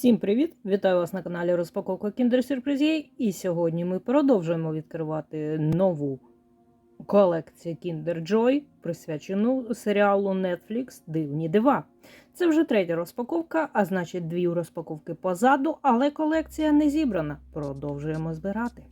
Всім привіт! Вітаю вас на каналі Розпаковка Kinder Surprise. І сьогодні ми продовжуємо відкривати нову колекцію Kinder Joy, присвячену серіалу Netflix Дивні дива. Це вже третя розпаковка, а значить, дві розпаковки позаду, але колекція не зібрана. Продовжуємо збирати.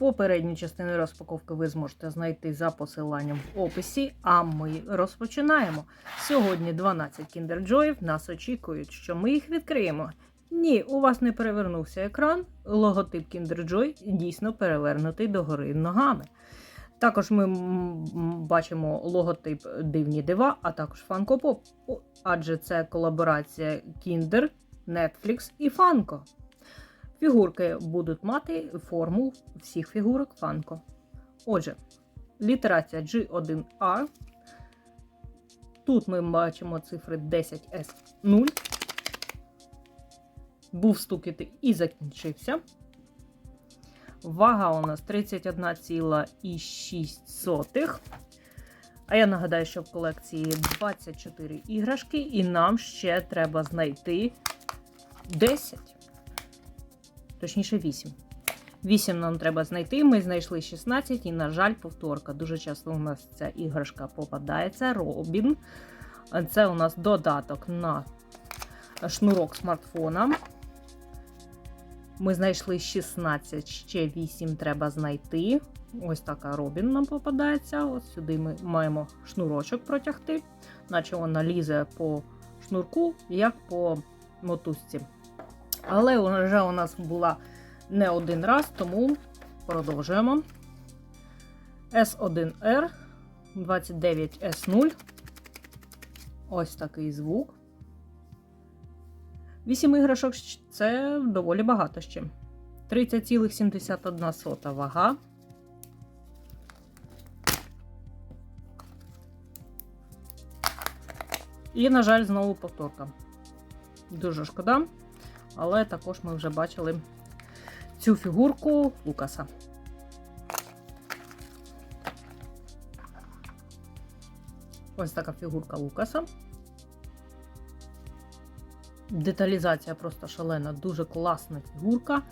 Попередню частину розпаковки ви зможете знайти за посиланням в описі, а ми розпочинаємо. Сьогодні 12 Kinder Joy. Нас очікують, що ми їх відкриємо. Ні, у вас не перевернувся екран. Логотип Joy дійсно перевернутий догори ногами. Також ми бачимо логотип Дивні дива, а також Funko Pop, адже це колаборація Kinder, Netflix і Funko. Фігурки будуть мати форму всіх фігурок Funko. Отже, літерація G1R. Тут ми бачимо цифри 10S0. Був стукіти і закінчився. Вага у нас 31,6. А я нагадаю, що в колекції 24 іграшки, і нам ще треба знайти 10. Точніше, 8. 8 нам треба знайти. Ми знайшли 16, і, на жаль, повторка. Дуже часто у нас ця іграшка попадається. Робін. Це у нас додаток на шнурок смартфона. Ми знайшли 16, ще 8 треба знайти. Ось така Робін нам попадається. Ось сюди ми маємо шнурочок протягти, наче вона лізе по шнурку, як по мотузці. Але вже у нас була не один раз, тому продовжуємо. S1R 29S0. Ось такий звук. 8 іграшок це доволі багато ще. 30,71 вага. І, на жаль, знову повторка. Дуже шкода. Але також ми вже бачили цю фігурку Лукаса. Ось така фігурка Лукаса. Деталізація просто шалена, дуже класна фігурка.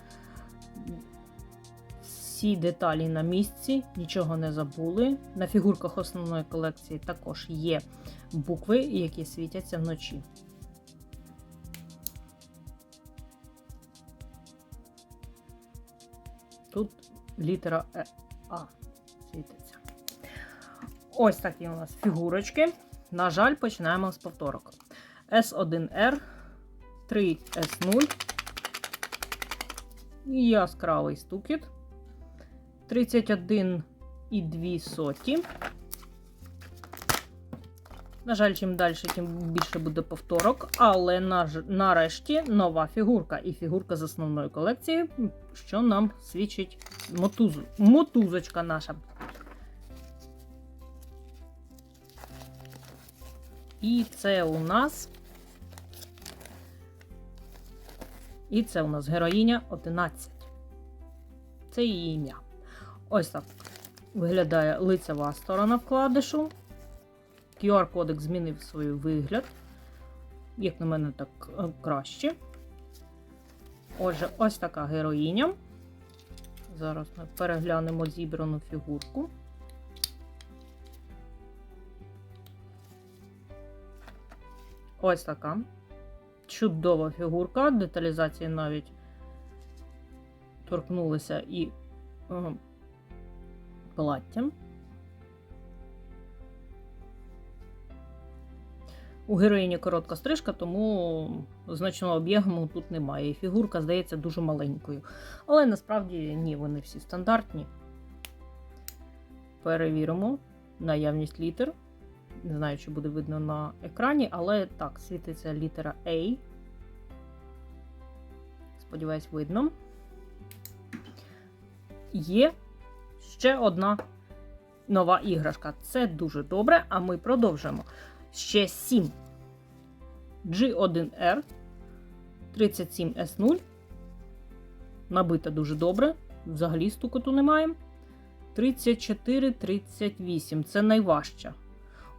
Всі деталі на місці, нічого не забули. На фігурках основної колекції також є букви, які світяться вночі. Тут літера е А світиться. Ось такі у нас фігурочки. На жаль, починаємо з повторок. С1Р, 3С0, Яскравий стукіт. 31,2 соті. На жаль, чим далі, тим більше буде повторок. Але нарешті нова фігурка. І фігурка з основної колекції, що нам свідчить мотузу. мотузочка наша. І це у нас. І це у нас героїня 11. Це її ім'я. Ось так виглядає лицева сторона вкладишу. QR-кодек змінив свій вигляд. Як на мене, так е, краще. Отже, ось така героїня. Зараз ми переглянемо зібрану фігурку. Ось така. Чудова фігурка. Деталізації навіть торкнулися і е, платтям. У героїні коротка стрижка, тому значного об'єму тут немає. І фігурка здається дуже маленькою. Але насправді ні, вони всі стандартні. Перевіримо наявність літер. Не знаю, чи буде видно на екрані, але так, світиться літера A. Сподіваюсь, видно. Є ще одна нова іграшка. Це дуже добре, а ми продовжимо ще 7 G1R 37S0. Набита дуже добре. Взагалі стукоту немає. 34-38. Це найважча.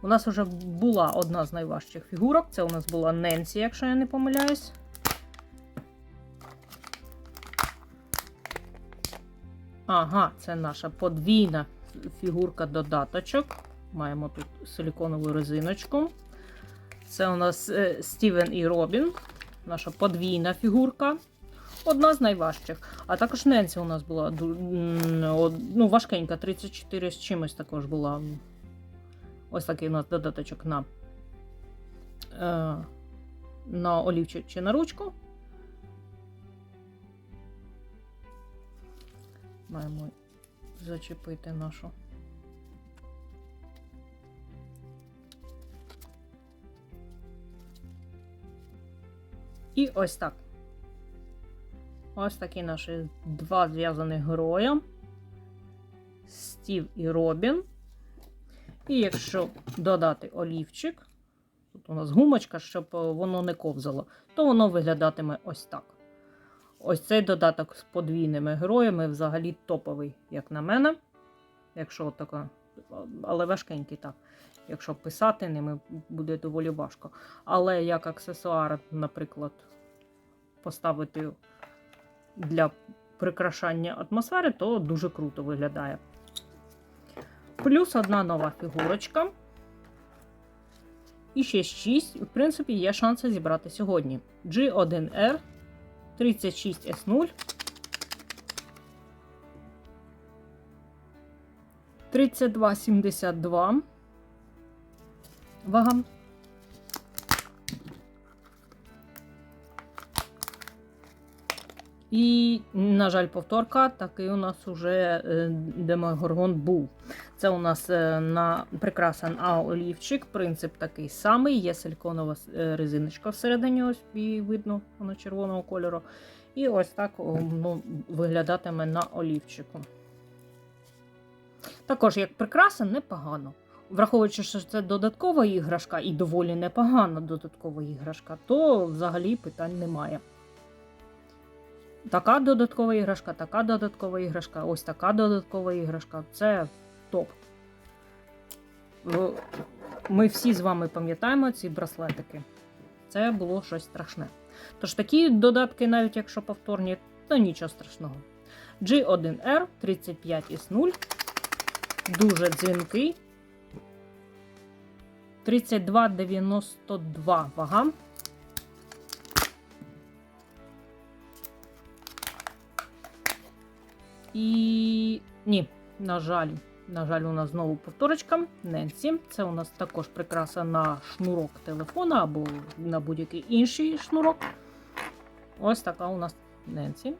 У нас вже була одна з найважчих фігурок. Це у нас була Ненсі, якщо я не помиляюсь. Ага, це наша подвійна фігурка додаточок. Маємо тут силіконову резиночку. Це у нас е, Стівен і Робін, наша подвійна фігурка. Одна з найважчих. А також Ненсі у нас була ну, важкенька, 34 з чимось також була. Ось такий у нас додаточок на, е, на олівчик чи на ручку. Маємо зачепити нашу. І ось так. Ось такі наші два зв'язаних героя. Стів і Робін. І якщо додати олівчик, тут у нас гумочка, щоб е, воно не ковзало, то воно виглядатиме ось так. Ось цей додаток з подвійними героями взагалі топовий, як на мене. Якщо така, але важкенький так. Якщо писати ними буде доволі важко. Але як аксесуар, наприклад, поставити для прикрашання атмосфери, то дуже круто виглядає. Плюс одна нова фігурочка. І ще 6. В принципі, є шанси зібрати сьогодні. G1R 36S0. 32,72. Вага. І, на жаль, повторка, такий у нас уже е, демогоргон був. Це у нас е, на прикраса на олівчик. Принцип такий самий. Є силіконова е, резиночка всередині, ось її видно, вона червоного кольору. І ось так ну, виглядатиме на олівчику. Також, як прикраса, непогано. Враховуючи, що це додаткова іграшка і доволі непогана додаткова іграшка, то взагалі питань немає. Така додаткова іграшка, така додаткова іграшка, ось така додаткова іграшка. Це топ. Ми всі з вами пам'ятаємо ці браслетики. Це було щось страшне. Тож такі додатки, навіть якщо повторні, то нічого страшного. G1R 35 із 0. Дуже дзвінкий. 32,92 вага. І ні, на жаль, на жаль, у нас знову повторочка. Ненсі. Це у нас також прикраса на шнурок телефона або на будь-який інший шнурок. Ось така у нас Ненсі.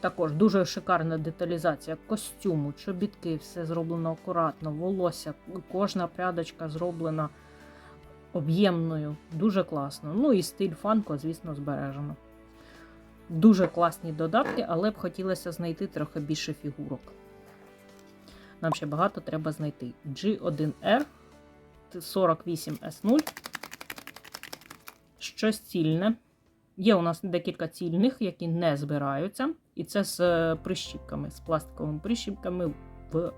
Також дуже шикарна деталізація костюму, чобітки, все зроблено акуратно, волосся, кожна прядочка зроблена об'ємною, дуже класно. Ну і стиль фанко, звісно, збережено. Дуже класні додатки, але б хотілося знайти трохи більше фігурок. Нам ще багато треба знайти. G1R 48S0. Щось цільне. Є у нас декілька цільних, які не збираються. І це з е, прищіпками, з пластиковими прищіпками в е,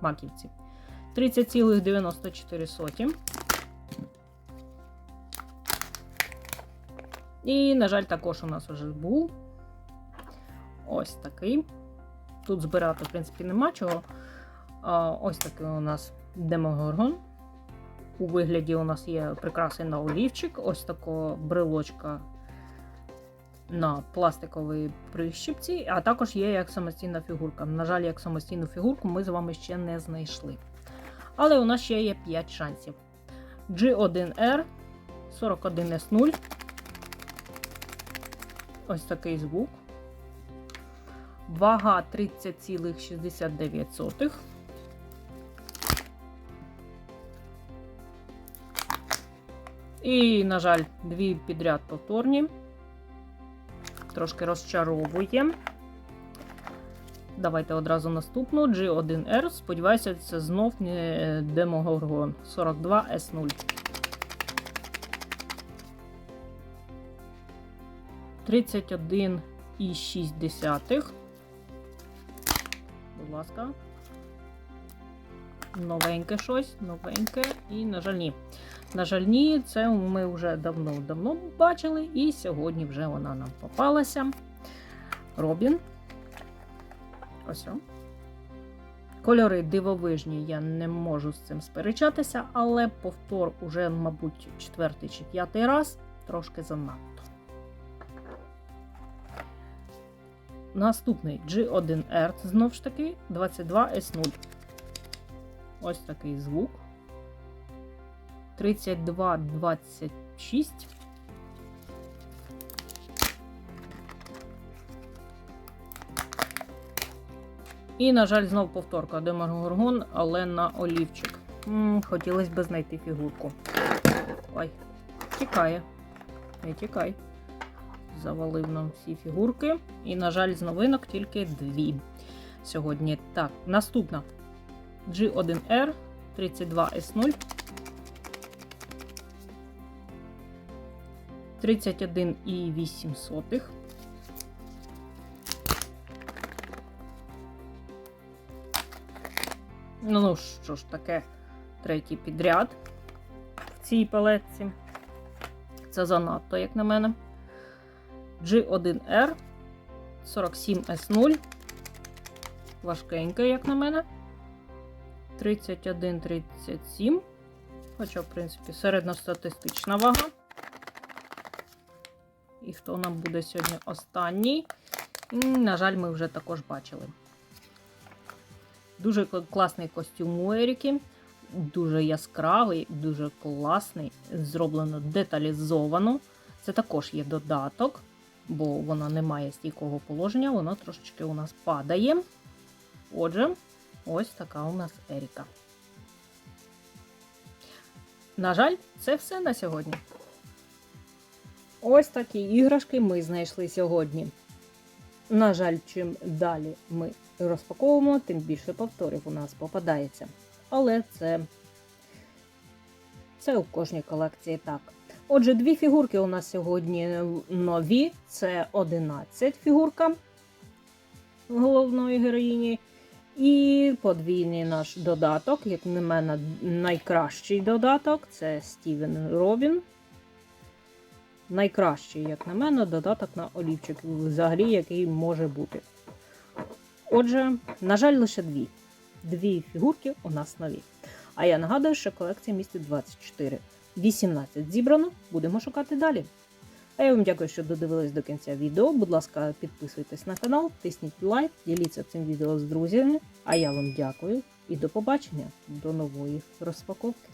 маківці. 30,94. І, на жаль, також у нас вже був ось такий. Тут збирати, в принципі, нема чого. Ось такий у нас демогоргон. У вигляді у нас є прикраси на олівчик, ось такого брелочка на пластиковій прищіпці, а також є як самостійна фігурка. На жаль, як самостійну фігурку ми з вами ще не знайшли. Але у нас ще є 5 шансів. G1R 41S0. Ось такий звук. Вага 30,69. І, на жаль, дві підряд повторні. Трошки розчаровує. Давайте одразу наступну. G1R. Сподіваюся, це знов не Демогоргон 42S0. 31,6. Будь ласка. Новеньке щось, новеньке і, на жаль, ні. На жаль, ні, це ми вже давно-давно бачили, і сьогодні вже вона нам попалася. Робін. Ось. о. Кольори дивовижні, я не можу з цим сперечатися, але повтор уже, мабуть, четвертий чи п'ятий раз трошки занадто. Наступний G1R, знову ж таки, 22S0. Ось такий звук. 3226. І, на жаль, знов повторка Демагоргон, але на олівчик. Хотілося б знайти фігурку. Ой, тікає. Не тікай. Завалив нам всі фігурки. І, на жаль, з новинок тільки дві. Сьогодні. Так, наступна. G1R 32S0. 31,8. Ну, ну що ж таке, третій підряд в цій палетці. Це занадто, як на мене. G1R 47S0. Важкеньке, як на мене. 31-37. Хоча, в принципі, середньостатистична вага. Хто нам буде сьогодні останній? На жаль, ми вже також бачили. Дуже класний костюм у Еріки. Дуже яскравий, дуже класний. Зроблено деталізовано. Це також є додаток, бо вона не має стійкого положення, воно трошечки у нас падає. Отже, ось така у нас Еріка. На жаль, це все на сьогодні. Ось такі іграшки ми знайшли сьогодні. На жаль, чим далі ми розпаковуємо, тим більше повторів у нас попадається. Але це, це у кожній колекції так. Отже, дві фігурки у нас сьогодні нові. Це 11 фігурка головної героїні. І подвійний наш додаток, як на мене, найкращий додаток це Стівен Робін. Найкращий, як на мене, додаток на олівчик, взагалі, який може бути. Отже, на жаль, лише дві. Дві фігурки у нас нові. А я нагадую, що колекція містить 24. 18 зібрано, будемо шукати далі. А я вам дякую, що додивились до кінця відео. Будь ласка, підписуйтесь на канал, тисніть лайк, діліться цим відео з друзями. А я вам дякую і до побачення, до нової розпаковки.